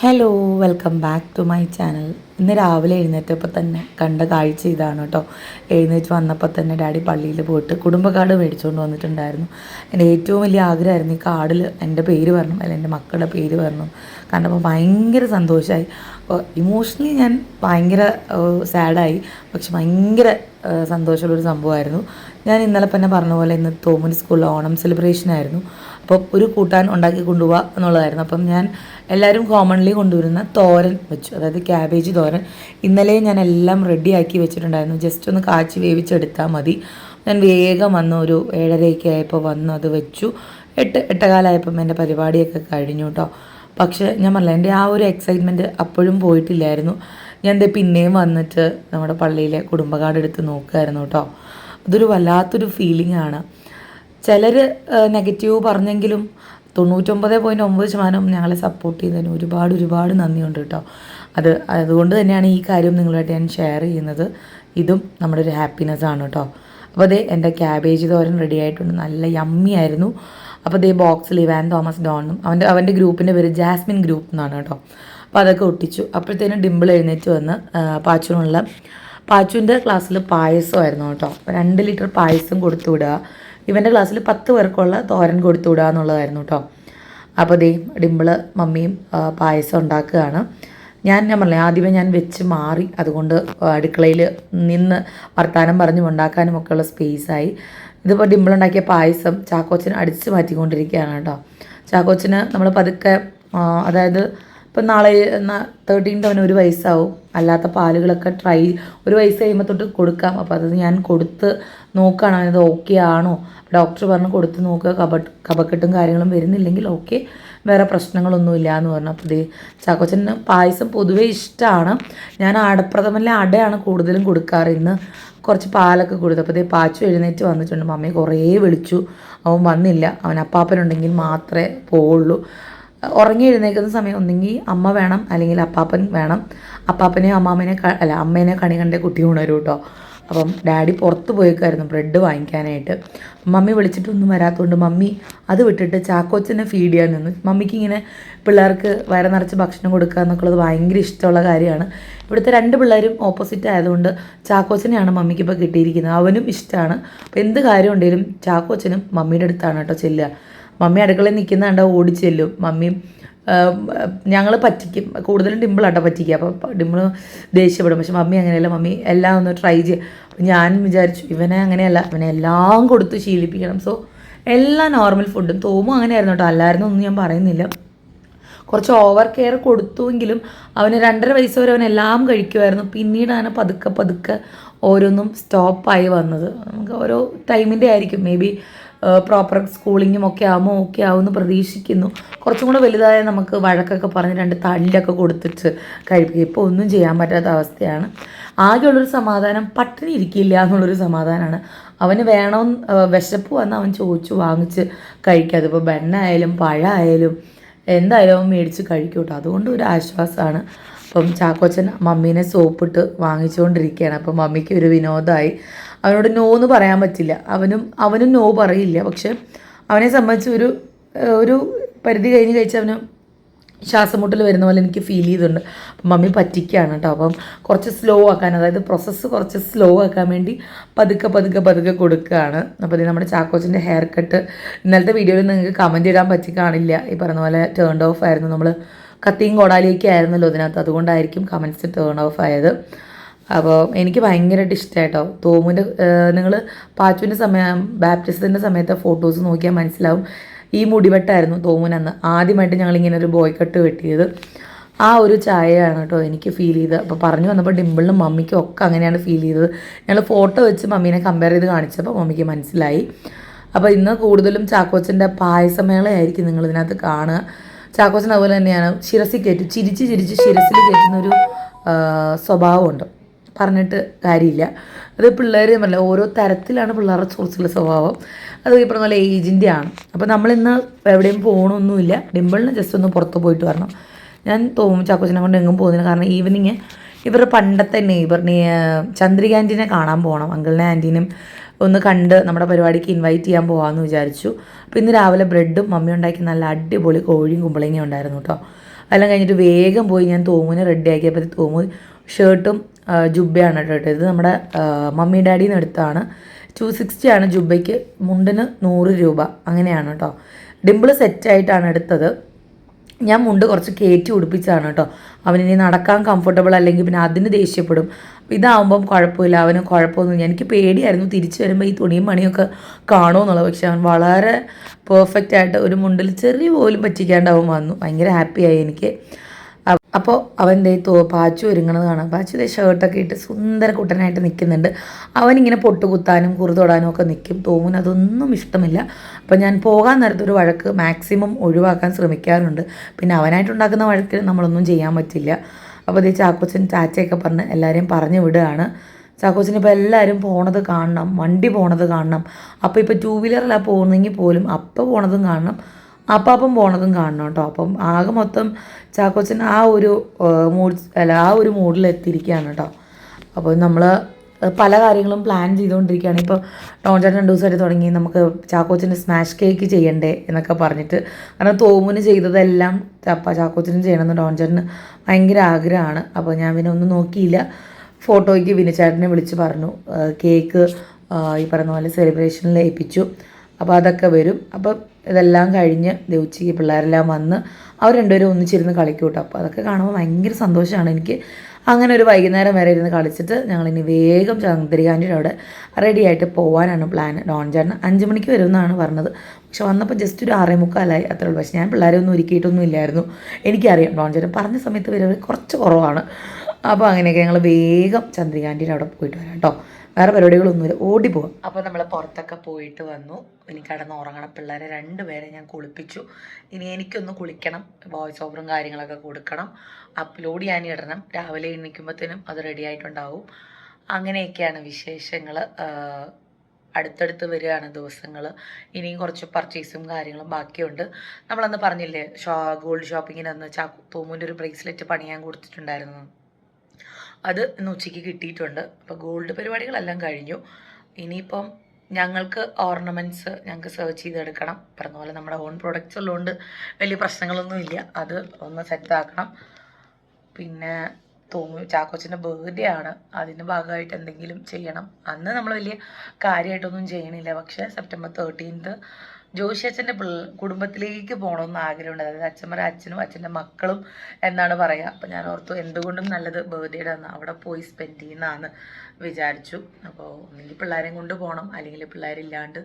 Hello welcome back to my channel ഇന്ന് രാവിലെ എഴുന്നേറ്റപ്പോൾ തന്നെ കണ്ട കാഴ്ച ഇതാണ് കേട്ടോ. എഴുന്നേറ്റ് വന്നപ്പോൾ തന്നെ ഡാഡി പള്ളിയിൽ പോയിട്ട് കുടുംബക്കാട് മേടിച്ചുകൊണ്ട് വന്നിട്ടുണ്ടായിരുന്നു. എന്റെ ഏറ്റവും വലിയ ആഗ്രഹമായിരുന്നു ഈ കാർഡിൽ എന്റെ പേര് വരണം അല്ലെങ്കിൽ എന്റെ മക്കളുടെ പേര് വരണം കണ്ടപ്പോൾ ഭയങ്കര സന്തോഷമായി. ഇമോഷണലി ഞാൻ ഭയങ്കര സാഡായി പക്ഷെ ഭയങ്കര സന്തോഷമുള്ളൊരു സംഭവമായിരുന്നു. ഞാൻ ഇന്നലെ തന്നെ പറഞ്ഞ പോലെ ഇന്ന് തോമൻ സ്കൂളിൽ ഓണം സെലിബ്രേഷൻ ആയിരുന്നു. അപ്പോൾ ഒരു കൂട്ടാൻ ഉണ്ടാക്കി കൊണ്ടുപോവുക എന്നുള്ളതായിരുന്നു. അപ്പം ഞാൻ എല്ലാവരും കോമൺലി കൊണ്ടുവരുന്ന തോരൻ വെച്ചു. അതായത് ക്യാബേജ് തോരൻ. ഇന്നലെ ഞാൻ എല്ലാം റെഡിയാക്കി വെച്ചിട്ടുണ്ടായിരുന്നു. ജസ്റ്റ് ഒന്ന് കാച്ചി വേവിച്ചെടുത്താൽ മതി. ഞാൻ വേഗം വന്ന് ഒരു ഏഴരയൊക്കെ ആയപ്പോൾ വന്ന് അത് വെച്ചു. എട്ട് എട്ടകാലമായപ്പം എന്റെ പരിപാടിയൊക്കെ കഴിഞ്ഞു കേട്ടോ. പക്ഷേ ഞാൻ പറഞ്ഞില്ല എന്റെ ആ ഒരു എക്സൈറ്റ്മെന്റ് അപ്പോഴും പോയിട്ടില്ലായിരുന്നു. ഞാൻ ദേ പിന്നെയും വന്നിട്ട് നമ്മുടെ പള്ളിയിലെ കുടുംബകാർഡ് എടുത്ത് നോക്കുമായിരുന്നു കേട്ടോ. അതൊരു വല്ലാത്തൊരു ഫീലിംഗ് ആണ്. ചിലർ നെഗറ്റീവ് പറഞ്ഞെങ്കിലും തൊണ്ണൂറ്റൊമ്പത് പോയിന്റ് ഒമ്പത് ശതമാനം ഞങ്ങളെ സപ്പോർട്ട് ചെയ്തതിന് ഒരുപാട് ഒരുപാട് നന്ദിയുണ്ട് കേട്ടോ. അത് അതുകൊണ്ട് തന്നെയാണ് ഈ കാര്യം നിങ്ങളുമായിട്ട് ഞാൻ ഷെയർ ചെയ്യുന്നത്. ഇതും നമ്മുടെ ഒരു ഹാപ്പിനെസ് ആണ് കേട്ടോ. അപ്പോൾ അതെ എന്റെ ക്യാബേജ് തോരൻ റെഡി ആയിട്ടുണ്ട്. നല്ല യമ്മി ആയിരുന്നു. അപ്പോൾ ദേ ബോക്സിൽ ഇവാൻ തോമസ് ഡോണും അവന്റെ അവന്റെ ഗ്രൂപ്പിന്റെ പേര് ജാസ്മിൻ ഗ്രൂപ്പ് എന്നാണ് കേട്ടോ. അപ്പോൾ അതൊക്കെ ഒട്ടിച്ചു. അപ്പോഴത്തേനും ഡിമ്പിൾ എഴുന്നേറ്റ് വന്ന് പാച്ചുവിനുള്ള പാച്ചുവിന്റെ ക്ലാസ്സിൽ പായസമായിരുന്നു കേട്ടോ. രണ്ട് ലിറ്റർ പായസം കൊടുത്തു വിടുക. ഇവന്റെ ക്ലാസ്സിൽ പത്ത് പേർക്കുള്ള തോരൻ കൊടുത്തു വിടുക എന്നുള്ളതായിരുന്നു കേട്ടോ. അപ്പോൾ ദേ ഡിമ്പിൾ മമ്മിയും പായസം ഉണ്ടാക്കുകയാണ്. ഞാൻ ഞാൻ പറഞ്ഞു ആദ്യമേ ഞാൻ വെച്ച് മാറി. അതുകൊണ്ട് അടുക്കളയിൽ നിന്ന് വർത്താനം പറഞ്ഞും ഉണ്ടാക്കാനും ഒക്കെയുള്ള സ്പേസായി ഇതിപ്പോൾ ഡിമ്പിൾ ഉണ്ടാക്കിയ പായസം ചാക്കോച്ചിന് അടിച്ച് മാറ്റിക്കൊണ്ടിരിക്കുകയാണ് കേട്ടോ. ചാക്കോച്ചന് നമ്മൾ പതുക്കെ അതായത് ഇപ്പം നാളെ തേർട്ടീൻ അവന് ഒരു വയസ്സാവും. അല്ലാത്ത പാലുകളൊക്കെ ട്രൈ ഒരു വയസ്സ് കഴിയുമ്പോൾ തൊട്ട് കൊടുക്കാം. അപ്പോൾ അത് ഞാൻ കൊടുത്ത് നോക്കുകയാണ് അവനത് ഓക്കെ ആണോ. ഡോക്ടർ പറഞ്ഞ് കൊടുത്ത് നോക്കുക കബ കപക്കെട്ടും കാര്യങ്ങളും വരുന്നില്ലെങ്കിൽ ഓക്കെ വേറെ പ്രശ്നങ്ങളൊന്നുമില്ല എന്ന് പറഞ്ഞു. അപ്പോൾ ഇത് ചാക്കോച്ചന് പായസം പൊതുവേ ഇഷ്ടമാണ് ഞാൻ ആടപ്രഥമല്ല അടയാണ് കൂടുതലും കൊടുക്കാറ് ഇന്ന്. കുറച്ച് പാലൊക്കെ കൊടുത്തു. അപ്പോൾ പാച്ചു എഴുന്നേറ്റ് വന്നിട്ടുണ്ട്. മമ്മയെ കുറേ വിളിച്ചു. അവൻ വന്നില്ല. അവൻ അപ്പാപ്പനുണ്ടെങ്കിൽ മാത്രമേ പോവുള്ളൂ. ഉറങ്ങി എഴുന്നേൽക്കുന്ന സമയം ഒന്നെങ്കിൽ അമ്മ വേണം അല്ലെങ്കിൽ അപ്പാപ്പൻ വേണം. അപ്പാപ്പനെയോ അമ്മാമ്മനെ അല്ല അമ്മേനെ കണി കണ്ടേ കുട്ടി ഉണരും കേട്ടോ. അപ്പം ഡാഡി പുറത്ത് പോയേക്കായിരുന്നു ബ്രെഡ് വാങ്ങിക്കാനായിട്ട്. മമ്മി വിളിച്ചിട്ടൊന്നും വരാത്തതുകൊണ്ട് മമ്മി അത് വിട്ടിട്ട് ചാക്കോച്ചനെ ഫീഡ് ചെയ്യാൻ നിന്നു. മമ്മിക്ക് ഇങ്ങനെ പിള്ളേർക്ക് വയറ് നിറച്ച് ഭക്ഷണം കൊടുക്കുക എന്നൊക്കെയുള്ളത് ഭയങ്കര ഇഷ്ടമുള്ള കാര്യമാണ്. ഇവിടുത്തെ രണ്ട് പിള്ളേരും ഓപ്പോസിറ്റ് ആയതുകൊണ്ട് ചാക്കോച്ചനെയാണ് മമ്മിക്ക് ഇപ്പോൾ കിട്ടിയിരിക്കുന്നത്. അവനും ഇഷ്ടമാണ്. അപ്പോൾ എന്ത് കാര്യം ഉണ്ടെങ്കിലും ചാക്കോച്ചനും മമ്മിയുടെ അടുത്താണ് കേട്ടോ ചെല്ലുക. മമ്മി അടുക്കളയിൽ നിൽക്കുന്ന ഓടിച്ചെല്ലും മമ്മിയും ഞങ്ങൾ പറ്റിക്കും. കൂടുതലും ഡിമ്പിളാട്ടോ പറ്റിക്കുക. അപ്പോൾ ഡിമ്പിൾ ദേഷ്യപ്പെടും. പക്ഷെ മമ്മി അങ്ങനെയല്ല. മമ്മി എല്ലാം ഒന്ന് ട്രൈ ചെയ്യുക ഞാൻ വിചാരിച്ചു ഇവനെ അങ്ങനെയല്ല. ഇവനെ എല്ലാം കൊടുത്ത് ശീലിപ്പിക്കണം. സോ എല്ലാ നോർമൽ ഫുഡും. തോമും അങ്ങനെയായിരുന്നു കേട്ടോ. അല്ലായിരുന്നു ഒന്നും ഞാൻ പറയുന്നില്ല. കുറച്ച് ഓവർ കെയർ കൊടുത്തുവെങ്കിലും അവന് രണ്ടര വയസ്സ് വരെ അവൻ എല്ലാം കഴിക്കുമായിരുന്നു. പിന്നീടാണ് പതുക്കെ പതുക്കെ ഓരോന്നും സ്റ്റോപ്പായി വന്നത്. നമുക്ക് ഓരോ ടൈമിന്റെ ആയിരിക്കും. മേ ബി പ്രോപ്പർ സ്കൂളിങ്ങും ഒക്കെ ആകുമോ ഓക്കെ എന്ന് പ്രതീക്ഷിക്കുന്നു. കുറച്ചും കൂടെ വലുതായ നമുക്ക് വഴക്കൊക്കെ പറഞ്ഞ് രണ്ട് തല്ലൊക്കെ കൊടുത്തിട്ട് കഴിപ്പിക്കുക ഇപ്പോൾ ഒന്നും ചെയ്യാൻ പറ്റാത്ത അവസ്ഥയാണ്. ആകെയുള്ളൊരു സമാധാനം പട്ടിണി ഇരിക്കില്ല എന്നുള്ളൊരു സമാധാനമാണ് അവന് വേണം വിശപ്പ് വന്ന് അവൻ ചോദിച്ചു വാങ്ങിച്ച് കഴിക്കുക അതിപ്പോൾ ബെണ്ണായാലും പഴമായാലും എന്തായാലും അവൻ മേടിച്ച് കഴിക്കൂട്ടോ. അതുകൊണ്ട് ഒരു ആശ്വാസമാണ് അപ്പം ചാക്കോച്ചൻ മമ്മീനെ സോപ്പിട്ട് വാങ്ങിച്ചുകൊണ്ടിരിക്കുകയാണ്. അപ്പം മമ്മിക്ക് ഒരു വിനോദമായി അവനോട് നോ എന്ന് പറയാൻ പറ്റില്ല. അവനും അവനും നോ പറയില്ല. പക്ഷെ അവനെ സംബന്ധിച്ച് ഒരു ഒരു പരിധി കഴിഞ്ഞ് കഴിച്ച് അവന് ശ്വാസം മുട്ടൽ വരുന്ന പോലെ എനിക്ക് ഫീൽ ചെയ്തിട്ടുണ്ട്. അപ്പം മമ്മി പറ്റിക്കുകയാണ് കേട്ടോ അപ്പം കുറച്ച് സ്ലോ ആക്കാൻ അതായത് പ്രോസസ്സ് കുറച്ച് സ്ലോ ആക്കാൻ വേണ്ടി പതുക്കെ പതുക്കെ പതുക്കെ കൊടുക്കുകയാണ്. അപ്പോൾ ഇത് നമ്മുടെ ചാക്കോച്ചിന്റെ ഹെയർ കട്ട് ഇന്നലത്തെ വീഡിയോയിൽ നിങ്ങൾക്ക് കമന്റ് ഇടാൻ പറ്റി കാണില്ല. ഈ പറഞ്ഞ പോലെ ടേൺ ഓഫ് ആയിരുന്നു. നമ്മൾ കത്തിയും കോടാലിയൊക്കെ ആയിരുന്നല്ലോ ഇതിനകത്ത്. അതുകൊണ്ടായിരിക്കും കമന്റ്സ് ടേൺ ഓഫ് ആയത്. അപ്പോൾ എനിക്ക് ഭയങ്കരമായിട്ട് ഇഷ്ടമായിട്ടോ തോമുവിന്റെ നിങ്ങൾ പാച്ചുവിന്റെ സമയം ബാപ്റ്റിസത്തിന്റെ സമയത്തെ ഫോട്ടോസ് നോക്കിയാൽ മനസ്സിലാവും. ഈ മുടിവെട്ടായിരുന്നു തോമുൻ അന്ന്. ഞങ്ങൾ ഇങ്ങനെ ഒരു ബോയ് കട്ട് വെട്ടിയത്. ആ ഒരു ചായയാണ് കേട്ടോ എനിക്ക് ഫീൽ ചെയ്തത്. അപ്പോൾ പറഞ്ഞു വന്നപ്പോൾ ഡിമ്പിളിനും മമ്മിക്കും ഒക്കെ അങ്ങനെയാണ് ഫീൽ ചെയ്തത്. ഞങ്ങൾ ഫോട്ടോ വെച്ച് മമ്മീനെ കമ്പയർ ചെയ്ത് കാണിച്ചപ്പോൾ മമ്മിക്ക് മനസ്സിലായി. അപ്പോൾ ഇന്ന് കൂടുതലും ചാക്കോച്ചന്റെ പായസമേളയായിരിക്കും നിങ്ങൾ ഇതിനകത്ത് കാണുക. ചാക്കോച്ചൻ അതുപോലെ തന്നെയാണ് ശിരസിൽ കയറ്റും. ചിരിച്ച് ചിരിച്ച് ശിരസിൽ കയറ്റുന്നൊരു സ്വഭാവമുണ്ട്. പറഞ്ഞിട്ട് കാര്യമില്ല. അത് പിള്ളേർ പറഞ്ഞില്ല ഓരോ തരത്തിലാണ് പിള്ളേരുടെ സോഴ്സിലെ സ്വഭാവം. അത് ഈ പറഞ്ഞ പോലെ ഏജിന്റെ ആണ്. അപ്പോൾ നമ്മളിന്ന് എവിടെയും പോകണമൊന്നുമില്ല ഡിമ്പിളിന് ജസ്റ്റ് ഒന്ന് പുറത്ത് പോയിട്ട് വരണം. ഞാൻ തോന്നും ചാക്കോച്ചനെ കൊണ്ട് എങ്ങും പോകുന്നില്ല. കാരണം ഈവനിങ് ഇവരുടെ പണ്ടത്തെ നെയ്ബർ ചന്ദ്രിക ആന്റീനെ കാണാൻ പോകണം അങ്കിളിനെ ആന്റീനും ഒന്ന് കണ്ട് നമ്മുടെ പരിപാടിക്ക് ഇൻവൈറ്റ് ചെയ്യാൻ പോകാമെന്ന് വിചാരിച്ചു. അപ്പോൾ ഇന്ന് രാവിലെ ബ്രെഡും മമ്മി ഉണ്ടാക്കി നല്ല അടിപൊളി കോഴിയും കുമ്പളങ്ങയും ഉണ്ടായിരുന്നു കേട്ടോ അതെല്ലാം കഴിഞ്ഞിട്ട് വേഗം പോയി ഞാൻ തോമുവിനെ റെഡിയാക്കിയപ്പോൾ തോമു ഷർട്ടും ജുബയാണ് കേട്ടോ ഇത് നമ്മുടെ മമ്മി ഡാഡിയിൽ എടുത്താണ്. ടു സിക്സ്റ്റി ആണ് ജുബയ്ക്ക്. മുണ്ടിന് നൂറ് രൂപ. അങ്ങനെയാണ് കേട്ടോ. ഡിമ്പിൾ സെറ്റായിട്ടാണ് എടുത്തത്. ഞാൻ മുണ്ട് കുറച്ച് കയറ്റി ഉടുപ്പിച്ചതാണ് കേട്ടോ. അവനിനി നടക്കാൻ കംഫർട്ടബിൾ അല്ലെങ്കിൽ പിന്നെ അതിന് ദേഷ്യപ്പെടും. ഇതാവുമ്പം കുഴപ്പമില്ല. അവന് കുഴപ്പമൊന്നുമില്ല. എനിക്ക് പേടിയായിരുന്നു തിരിച്ചു വരുമ്പോൾ ഈ തുണിയും മണിയൊക്കെ കാണുമെന്നുള്ളത്. പക്ഷെ അവൻ വളരെ പെർഫെക്റ്റ് ആയിട്ട് ഒരു മുണ്ടിൽ ചെറിയ പോലും പറ്റിക്കാണ്ട് അവൻ വന്നു. ഭയങ്കര ഹാപ്പിയായി എനിക്ക്. അപ്പോൾ അവന്റെ തോ പാച്ചു ഒരുങ്ങണത് കാണാം. പാച്ചു ഇതേ ഷർട്ടൊക്കെ ഇട്ട് സുന്ദര കുട്ടനായിട്ട് നിൽക്കുന്നുണ്ട്. അവനിങ്ങനെ പൊട്ടുകുത്താനും കുറുതൊടാനും ഒക്കെ നിൽക്കും. തോമുന് അതൊന്നും ഇഷ്ടമില്ല. അപ്പോൾ ഞാൻ പോകാൻ നേരത്തൊരു വഴക്ക് മാക്സിമം ഒഴിവാക്കാൻ ശ്രമിക്കാറുണ്ട്. പിന്നെ അവനായിട്ടുണ്ടാക്കുന്ന വഴക്കിന് നമ്മളൊന്നും ചെയ്യാൻ പറ്റില്ല. അപ്പോൾ ഇതേ ചാക്കോച്ചൻ ചാച്ചയൊക്കെ പറഞ്ഞ് എല്ലാവരെയും പറഞ്ഞു വിടുകയാണ്. ചാക്കോച്ചൻ ഇപ്പോൾ എല്ലാവരും പോണത് കാണണം. വണ്ടി പോണത് കാണണം. അപ്പോൾ ഇപ്പോൾ ടൂ വീലറിലാണ് പോകുന്നെങ്കിൽ പോലും അപ്പോൾ പോണതും കാണണം. അപ്പാപ്പം പോണതും കാണണം കേട്ടോ. അപ്പം ആകെ മൊത്തം ചാക്കോച്ചൻ ആ ഒരു മൂഡ് അല്ല ആ ഒരു മൂഡിൽ എത്തിയിരിക്കുകയാണ് കേട്ടോ. അപ്പോൾ നമ്മൾ പല കാര്യങ്ങളും പ്ലാൻ ചെയ്തുകൊണ്ടിരിക്കുകയാണ്. ഇപ്പോൾ ടോൺചാൻ രണ്ട് ദിവസമായിട്ട് തുടങ്ങി. നമുക്ക് ചാക്കോച്ചന്റെ സ്മാഷ് കേക്ക് ചെയ്യണ്ടേ എന്നൊക്കെ പറഞ്ഞിട്ട് കാരണം തോമുന് ചെയ്തതെല്ലാം ചപ്പ ചാക്കോച്ചനും ചെയ്യണമെന്ന് ടോൺചാന് ഭയങ്കര ആഗ്രഹമാണ്. അപ്പോൾ ഞാൻ പിന്നെ ഒന്നും നോക്കിയില്ല. ഫോട്ടോയ്ക്ക് വിനിച്ചേട്ടനെ വിളിച്ച് പറഞ്ഞു. കേക്ക് ഈ പറഞ്ഞ പോലെ സെലിബ്രേഷനിൽ ഏൽപ്പിച്ചു. അപ്പോൾ അതൊക്കെ വരും. അപ്പം ഇതെല്ലാം കഴിഞ്ഞ് ഉച്ചയ്ക്ക് പിള്ളേരെല്ലാം വന്ന് അവർ രണ്ടുപേരും ഒന്നിച്ചിരുന്ന് കളിക്കും കേട്ടോ. അപ്പോൾ അതൊക്കെ കാണുമ്പോൾ ഭയങ്കര സന്തോഷമാണ് എനിക്ക്. അങ്ങനെ ഒരു വൈകുന്നേരം വരെ ഇരുന്ന് കളിച്ചിട്ട് ഞങ്ങളിനി വേഗം ചന്ദ്രികാന്റെ അവിടെ റെഡി ആയിട്ട് പോകാനാണ് പ്ലാൻ ഡോൺ ചേട്ടൻ അഞ്ച് മണിക്ക് വരുമെന്നാണ് പറഞ്ഞത്. പക്ഷെ വന്നപ്പോൾ ജസ്റ്റ് ഒരു ആറേ മുക്കാലായി. അത്രേ ഉള്ളൂ. പക്ഷെ ഞാൻ പിള്ളേരെ ഒന്നും ഒരുക്കിയിട്ടൊന്നും ഇല്ലായിരുന്നു. എനിക്കറിയാം. ഡോൺ ചേട്ടൻ പറഞ്ഞ സമയത്ത് വരവ് കുറച്ച് കുറവാണ്. അപ്പോൾ അങ്ങനെയൊക്കെ ഞങ്ങൾ വേഗം ചന്ദ്രികാന്റെ അവിടെ പോയിട്ട് വരാം കേട്ടോ. വേറെ പരിപാടികളൊന്നുമില്ല. ഓടി പോകാം അപ്പോൾ നമ്മൾ പുറത്തൊക്കെ പോയിട്ട് വന്നു. ഇനി കിടന്ന് ഉറങ്ങണം. പിള്ളേരെ രണ്ടുപേരെ ഞാൻ കുളിപ്പിച്ചു. ഇനി എനിക്കൊന്ന് കുളിക്കണം. വോയിസ് ഓവറും കാര്യങ്ങളൊക്കെ കൊടുക്കണം. അപ്ലോഡ് ചെയ്യാൻ ഇടണം. രാവിലെ എണീക്കുമ്പോഴത്തേനും അത് റെഡി ആയിട്ടുണ്ടാവും. അങ്ങനെയൊക്കെയാണ് വിശേഷങ്ങൾ അടുത്തടുത്ത് വരികയാണ് ദിവസങ്ങൾ ഇനിയും കുറച്ച് പർച്ചേസും കാര്യങ്ങളും ബാക്കിയുണ്ട്. നമ്മളന്ന് പറഞ്ഞില്ലേ ഷോ ഗോൾഡ് ഷോപ്പിങ്ങിനെന്ന് ചാക്കു തോമുന്റെ ഒരു ബ്രേസ്ലെറ്റ് പണിയാൻ കൊടുത്തിട്ടുണ്ടായിരുന്നു. അത് ഇന്ന് ഉച്ചയ്ക്ക് കിട്ടിയിട്ടുണ്ട്. അപ്പോൾ ഗോൾഡ് പരിപാടികളെല്ലാം കഴിഞ്ഞു. ഇനിയിപ്പം ഞങ്ങൾക്ക് ഓർണമെന്റ്സ് ഞങ്ങൾക്ക് സെർച്ച് ചെയ്തെടുക്കണം. പറഞ്ഞ പോലെ നമ്മുടെ ഓൺ പ്രൊഡക്റ്റ്സ് ഉള്ളതുകൊണ്ട് വലിയ പ്രശ്നങ്ങളൊന്നുമില്ല അത് ഒന്ന് സെറ്റ് സെറ്റാക്കണം പിന്നെ തോന്നി ചാക്കോച്ചന്റെ ബർത്ത്ഡേ ആണ്. അതിന്റെ ഭാഗമായിട്ട് എന്തെങ്കിലും ചെയ്യണം. അന്ന് നമ്മൾ വലിയ കാര്യമായിട്ടൊന്നും ചെയ്യണില്ല. പക്ഷേ സെപ്റ്റംബർ തേർട്ടീൻത്ത് ജോഷി അച്ഛന്റെ പിള്ള കുടുംബത്തിലേക്ക് പോകണമെന്ന് ആഗ്രഹമുണ്ട്. അതായത് അച്ഛന്മാരെ അച്ഛനും അച്ഛന്റെ മക്കളും എന്നാണ് പറയുക. അപ്പം ഞാൻ ഓർത്തു എന്തുകൊണ്ടും നല്ലത് ബർത്ത്ഡേയുടെ അന്ന് അവിടെ പോയി സ്പെൻഡ് ചെയ്യുന്നതാണ് വിചാരിച്ചു. അപ്പോൾ ഒന്നെങ്കിൽ പിള്ളേരെയും കൊണ്ട് പോകണം അല്ലെങ്കിൽ പിള്ളേരില്ലാണ്ട്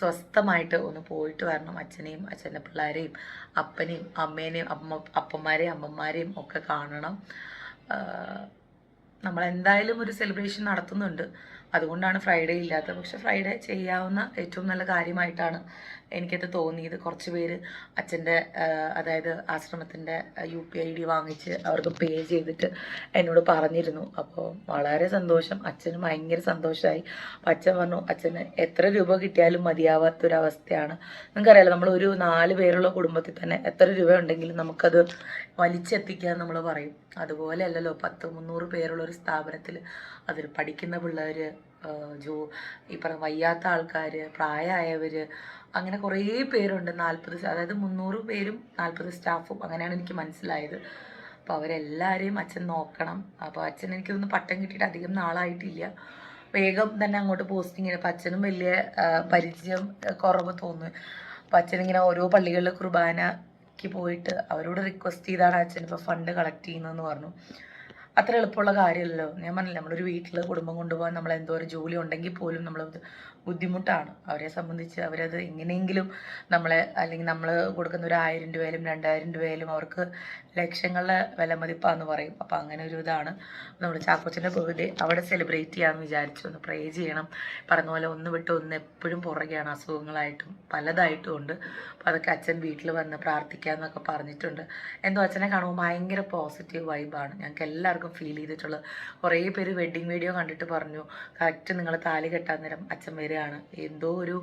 സ്വസ്ഥമായിട്ട് ഒന്ന് പോയിട്ട് വരണം. അച്ഛനെയും അച്ഛന്റെ പിള്ളേരെയും അപ്പനെയും അമ്മേനെയും അമ്മ അപ്പന്മാരെയും അമ്മമാരെയും ഒക്കെ കാണണം. നമ്മൾ നമ്മളെന്തായാലും ഒരു സെലിബ്രേഷൻ നടത്തുന്നുണ്ട്. അതുകൊണ്ടാണ് ഫ്രൈഡേ ഇല്ലാത്തത്. പക്ഷെ ഫ്രൈഡേ ചെയ്യാവുന്ന ഏറ്റവും നല്ല കാര്യമായിട്ടാണ് എനിക്കത് തോന്നിയത്. കുറച്ച് പേര് അച്ഛന്റെ അതായത് ആശ്രമത്തിന്റെ യു പി ഐ ഡി വാങ്ങിച്ച് അവർക്ക് പേ ചെയ്തിട്ട് എന്നോട് പറഞ്ഞിരുന്നു. അപ്പോൾ വളരെ സന്തോഷം. അച്ഛന് ഭയങ്കര സന്തോഷമായി അപ്പോൾ അച്ഛൻ പറഞ്ഞു അച്ഛന് എത്ര രൂപ കിട്ടിയാലും മതിയാവാത്തൊരവസ്ഥയാണ്. നിങ്ങൾക്കറിയാലോ നമ്മൾ ഒരു നാല് പേരുള്ള കുടുംബത്തിൽ തന്നെ എത്ര രൂപ ഉണ്ടെങ്കിലും നമുക്കത് വലിച്ചെത്തിക്കാൻ നമ്മൾ പറയും. അതുപോലെ അല്ലല്ലോ പത്ത് മുന്നൂറ് പേരുള്ള ഒരു സ്ഥാപനത്തിൽ അതിൽ പഠിക്കുന്ന പിള്ളേർ ജോ ഈ പറഞ്ഞ വയ്യാത്ത ആൾക്കാർ പ്രായമായവർ അങ്ങനെ കുറേ പേരുണ്ട്. നാൽപ്പത് അതായത് മുന്നൂറ് പേരും നാൽപ്പത് സ്റ്റാഫും അങ്ങനെയാണ് എനിക്ക് മനസ്സിലായത്. അപ്പോൾ അവരെല്ലാവരെയും അച്ഛൻ നോക്കണം. അപ്പോൾ അച്ഛൻ എനിക്കൊന്ന് പട്ടം കിട്ടിയിട്ട് അധികം നാളായിട്ടില്ല. വേഗം തന്നെ അങ്ങോട്ട് പോസ്റ്റിങ്ങിന്. അപ്പം അച്ഛനും വലിയ പരിചയം കുറവ് തോന്നുന്നു. അപ്പം അച്ഛനിങ്ങനെ ഓരോ പള്ളികളിൽ കുർബാനയ്ക്ക് പോയിട്ട് അവരോട് റിക്വസ്റ്റ് ചെയ്താണ് അച്ഛൻ ഇപ്പോൾ ഫണ്ട് കളക്ട് ചെയ്യുന്നതെന്ന് പറഞ്ഞു. അത്ര എളുപ്പമുള്ള കാര്യമല്ലല്ലോ. ഞാൻ പറഞ്ഞില്ല നമ്മളൊരു വീട്ടിൽ കുടുംബം കൊണ്ടുപോകാൻ നമ്മൾ എന്തോ ഒരു ജോലി ഉണ്ടെങ്കിൽ പോലും നമ്മൾ ബുദ്ധിമുട്ടാണ്. അവരെ സംബന്ധിച്ച് അവരത് എങ്ങനെയെങ്കിലും നമ്മളെ അല്ലെങ്കിൽ നമ്മൾ കൊടുക്കുന്ന ഒരു ആയിരം രൂപയിലും രണ്ടായിരം രൂപയിലും അവർക്ക് ലക്ഷങ്ങളുടെ വിലമതിപ്പാന്ന് പറയും. അപ്പോൾ അങ്ങനെ ഒരു ഇതാണ് നമ്മുടെ ചാക്കോച്ചന്റെ ബർത്ത്ഡേ അവിടെ സെലിബ്രേറ്റ് ചെയ്യാമെന്ന് വിചാരിച്ചു. ഒന്ന് പ്രേ ചെയ്യണം. പറഞ്ഞ പോലെ ഒന്ന് വിട്ട് ഒന്ന് എപ്പോഴും പുറകെയാണ് അസുഖങ്ങളായിട്ടും പലതായിട്ടും ഉണ്ട്. അപ്പോൾ അതൊക്കെ അച്ഛൻ വീട്ടിൽ വന്ന് പ്രാർത്ഥിക്കാമെന്നൊക്കെ പറഞ്ഞിട്ടുണ്ട്. എന്തോ അച്ഛനെ കാണുമ്പോൾ ഭയങ്കര പോസിറ്റീവ് വൈബാണ് ഞങ്ങൾക്ക് എല്ലാവർക്കും ഫീൽ ചെയ്തിട്ടുള്ളത്. കുറേ പേര് വെഡ്ഡിങ് വീഡിയോ കണ്ടിട്ട് പറഞ്ഞു. കറക്റ്റ് നിങ്ങൾ താലി കെട്ടാൻ നേരം അച്ഛൻ വരികയാണ്. എന്തോ ഒരു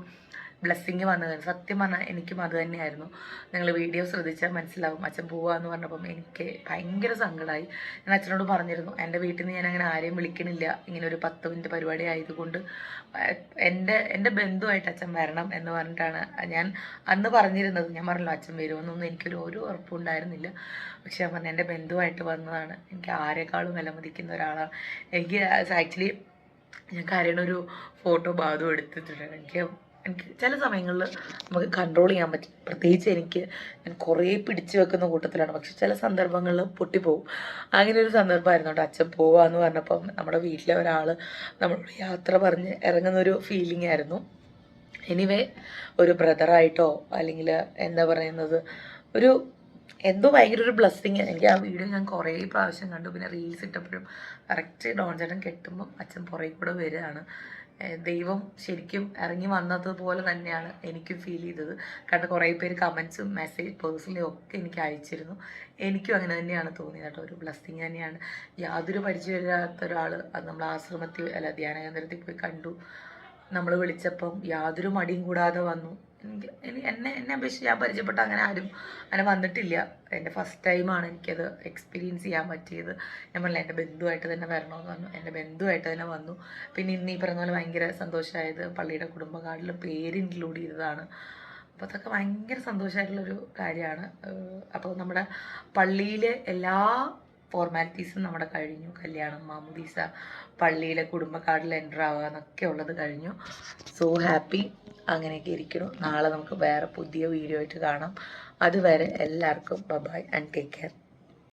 ബ്ലെസ്സിങ് വന്നത്. സത്യം പറഞ്ഞാൽ എനിക്കും അത് തന്നെയായിരുന്നു. നിങ്ങൾ വീഡിയോ ശ്രദ്ധിച്ചാൽ മനസ്സിലാവും. അച്ഛൻ പോവാന്ന് പറഞ്ഞപ്പം എനിക്ക് ഭയങ്കര സങ്കടമായി ഞാൻ അച്ഛനോട് പറഞ്ഞിരുന്നു എന്റെ വീട്ടിൽ നിന്ന് ഞാൻ അങ്ങനെ ആരെയും വിളിക്കണില്ല. ഇങ്ങനെ ഒരു പത്ത് മിനിറ്റ് പരിപാടി ആയതുകൊണ്ട് എന്റെ എന്റെ ബന്ധുവായിട്ട് അച്ഛൻ വരണം എന്ന് പറഞ്ഞിട്ടാണ് ഞാൻ അന്ന് പറഞ്ഞിരുന്നത്. ഞാൻ പറഞ്ഞല്ലോ അച്ഛൻ വരുമെന്നൊന്നും എനിക്കൊരു ഒരു ഉറപ്പുണ്ടായിരുന്നില്ല പക്ഷെ ഞാൻ പറഞ്ഞു എന്റെ ബന്ധുവായിട്ട് വന്നതാണ്. എനിക്ക് ആരെക്കാളും വിലമതിക്കുന്ന ഒരാളാണ്. എനിക്ക് ആക്ച്വലി ഞാൻ കരയണൊരു ഫോട്ടോ ബാധു എടുത്തിട്ടുണ്ട്. എനിക്ക് എനിക്ക് ചില സമയങ്ങളിൽ നമുക്ക് കൺട്രോൾ ചെയ്യാൻ പറ്റും. പ്രത്യേകിച്ച് എനിക്ക് ഞാൻ കുറേ പിടിച്ചു വെക്കുന്ന കൂട്ടത്തിലാണ്. പക്ഷെ ചില സന്ദർഭങ്ങളിൽ പൊട്ടിപ്പോവും. അങ്ങനെ ഒരു സന്ദർഭമായിരുന്നു കേട്ടോ. അച്ഛൻ പോവാന്ന് പറഞ്ഞപ്പം നമ്മുടെ വീട്ടിലെ ഒരാൾ നമ്മളോട് യാത്ര പറഞ്ഞ് ഇറങ്ങുന്ന ഒരു ഫീലിംഗ് ആയിരുന്നു. എനിവേ ഒരു ബ്രദറായിട്ടോ അല്ലെങ്കിൽ എന്താ പറയുന്നത് ഒരു എന്തോ ഭയങ്കര ഒരു ബ്ലെസ്സിങ് എനിക്ക് ആ വീഡിയോ ഞാൻ കുറേ പ്രാവശ്യം കണ്ടു. പിന്നെ റീൽസ് ഇട്ടപ്പോഴും കറക്റ്റ് ഡോൺ ചേട്ടൻ കെട്ടുമ്പം അച്ഛൻ പുറകെ കൂടെ വരികയാണ്. ദൈവം ശരിക്കും ഇറങ്ങി വന്നതുപോലെ തന്നെയാണ് എനിക്കും ഫീൽ ചെയ്തത്. കാരണം കുറേ പേര് കമൻസും മെസ്സേജ് പേഴ്സണലി ഒക്കെ എനിക്ക് അയച്ചിരുന്നു. എനിക്കും അങ്ങനെ തന്നെയാണ് തോന്നിയത് കേട്ടോ. ഒരു ബ്ലസ്സിങ് തന്നെയാണ്. യാതൊരു പരിചയമില്ലാത്ത ഒരാൾ അത് നമ്മൾ ആശ്രമത്തിൽ അല്ല ധ്യാന കേന്ദ്രത്തിൽ പോയി കണ്ടു. നമ്മൾ വിളിച്ചപ്പം യാതൊരു മടിയും കൂടാതെ വന്നു. എന്നെ എന്നെ അപേക്ഷിച്ച് ഞാൻ പരിചയപ്പെട്ട അങ്ങനെ ആരും അങ്ങനെ വന്നിട്ടില്ല. എന്റെ ഫസ്റ്റ് ടൈമാണ് എനിക്കത് എക്സ്പീരിയൻസ് ചെയ്യാൻ പറ്റിയത്. ഞാൻ പറഞ്ഞില്ല എന്റെ ബന്ധുവായിട്ട് തന്നെ വരണമെന്ന് പറഞ്ഞു. എന്റെ ബന്ധുവായിട്ട് തന്നെ വന്നു. പിന്നെ ഇന്ന് ഈ പറഞ്ഞ പോലെ ഭയങ്കര സന്തോഷമായത് പള്ളിയുടെ കുടുംബകാർഡിൽ പേര് ഇൻക്ലൂഡ് ചെയ്തതാണ്. അപ്പോൾ അതൊക്കെ ഭയങ്കര സന്തോഷമായിട്ടുള്ളൊരു കാര്യമാണ്. അപ്പോൾ നമ്മുടെ പള്ളിയിലെ എല്ലാ ഫോർമാലിറ്റീസും നമ്മുടെ കഴിഞ്ഞു. കല്യാണം മാമുദീസ പള്ളിയിലെ കുടുംബക്കാർഡിൽ എന്റർ ആവുക എന്നൊക്കെ ഉള്ളത് കഴിഞ്ഞു. സോ ഹാപ്പി അങ്ങനെയൊക്കെ ഇരിക്കണം നാളെ നമുക്ക് വേറെ പുതിയ വീഡിയോ ആയിട്ട് കാണാം. അതുവരെ എല്ലാവർക്കും ബൈ ആൻഡ് ടേക്ക് കെയർ